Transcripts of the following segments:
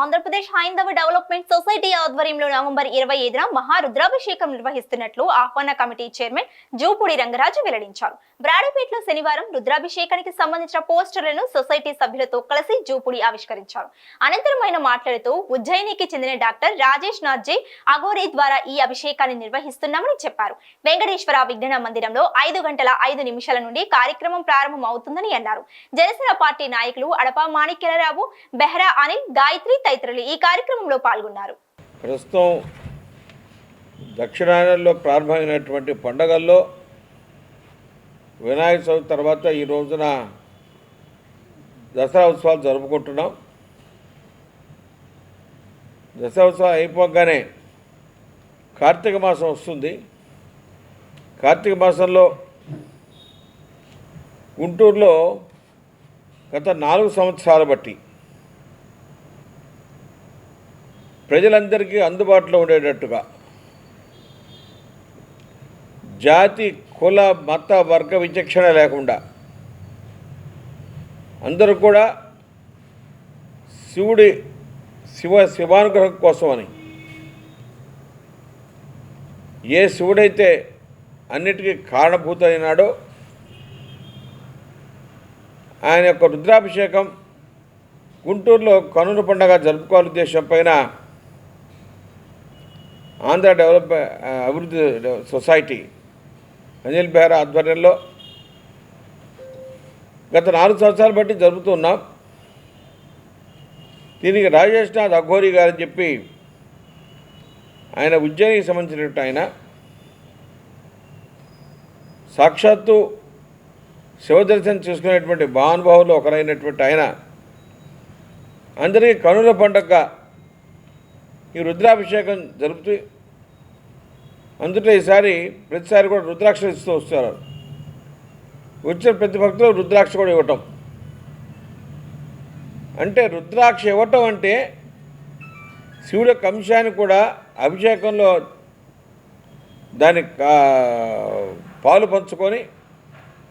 ఆంధ్రప్రదేశ్ హైందవ development society ఆధ్వర్యంలో November ఇరవై ఐదున మహారుద్రాభిషేకం నిర్వహిస్తున్నట్లు ఆహ్వాన కమిటీ చైర్మన్ జూపూడి రంగరాజు వెల్లడించారు. బ్రాడీపేటలో శనివారం రుద్రాభిషేకానికి సంబంధించిన పోస్టర్లను సొసైటీ సభ్యులతో కలిసి జూపూడి ఆవిష్కరించారు. అనంతరం ఆయన మాట్లాడుతూ ఉజ్జయినికి చెందిన డాక్టర్ రాజేష్ నాథ్జీ అగోరి ద్వారా ఈ అభిషేకాన్ని నిర్వహిస్తున్నామని చెప్పారు. వెంకటేశ్వర విజ్ఞాన మందిరంలో ఐదు గంటల ఐదు నిమిషాల నుండి కార్యక్రమం ప్రారంభం అవుతుందని అన్నారు. జనసేన పార్టీ నాయకులు అడప మాణిక్యరావు బెహ్రా అనిల్ గాయత్రి తదితరులు ఈ కార్యక్రమంలో పాల్గొన్నారు. ప్రస్తుతం దక్షిణాయనంలో ప్రారంభమైనటువంటి పండగల్లో వినాయక చవితి తర్వాత ఈ రోజున దసరా ఉత్సవాలు జరుపుకుంటున్నాం. దసరా ఉత్సవం అయిపోగానే కార్తీక మాసం వస్తుంది. కార్తీక మాసంలో గుంటూరులో గత నాలుగు సంవత్సరాలు బట్టి ప్రజలందరికీ అందుబాటులో ఉండేటట్టుగా. జాతి కుల మత వర్గ విచక్షణ లేకుండా. అందరూ కూడా శివుడి శివ శివానుగ్రహం కోసమని. ఏ శివుడైతే అన్నిటికీ కారణభూతమైనాడో ఆయన యొక్క రుద్రాభిషేకం గుంటూరులో కనుల పండగ జరుపుకోవాలి ఉద్దేశం పైన ఆంధ్ర డెవలప్ అభివృద్ధి సొసైటీ అనిల్ బెహ్రా ఆధ్వర్యంలో గత నాలుగు సంవత్సరాలు బట్టి జరుపుతున్నాం దీనికి రాజేష్ నాథ్ అఘోరి గారు చెప్పి ఆయన ఉజ్జయినికి సంబంధించినట్టు ఆయన సాక్షాత్తు శివదర్శనం చేసుకునేటువంటి మహానుభావులు ఒకరైనటువంటి ఆయన. అందరికీ కనుల పండగ ఈ రుద్రాభిషేకం జరుపుతూ అందులో ఈసారి ప్రతిసారి కూడా రుద్రాక్ష ఇస్తూ వస్తారు. వచ్చిన ప్రతి భక్తులు రుద్రాక్ష కూడా ఇవ్వటం. అంటే రుద్రాక్ష ఇవ్వటం అంటే శివుడి యొక్క అంశాన్ని కూడా అభిషేకంలో దాని కా- పాలు పంచుకొని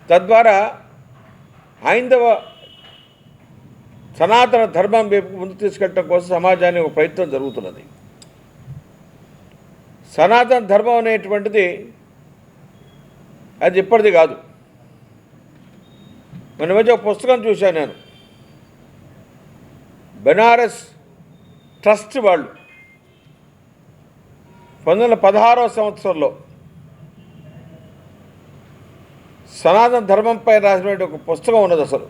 తద్వారా హైందవ సనాతన ధర్మం వైపు ముందు తీసుకెళ్ళటం కోసం సమాజానికి ఒక ప్రయత్నం జరుగుతున్నది. సనాతన ధర్మం అనేటువంటిది అది ఇప్పటిది కాదు. మన మధ్య ఒక పుస్తకం చూశాను నేను. బెనారస్ ట్రస్ట్ వాళ్ళు పంతొమ్మిది వందల పదహారవ సంవత్సరంలో సనాతన ధర్మంపై రాసినటువంటి ఒక పుస్తకం ఉన్నది అసలు.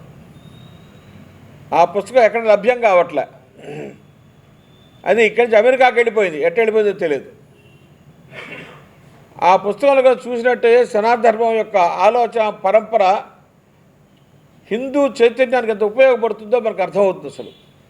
ఆ పుస్తకం ఎక్కడ లభ్యం కావట్లే. అది ఇక్కడి నుంచి అమెరికాకి వెళ్ళిపోయింది. ఎట్ట వెళ్ళిపోయిందో తెలియదు. ఆ పుస్తకంలో కూడా చూసినట్టే సనాతన ధర్మం యొక్క ఆలోచన పరంపర హిందూ చైతన్యానికి ఎంత ఉపయోగపడుతుందో మనకు అర్థమవుతుంది అసలు.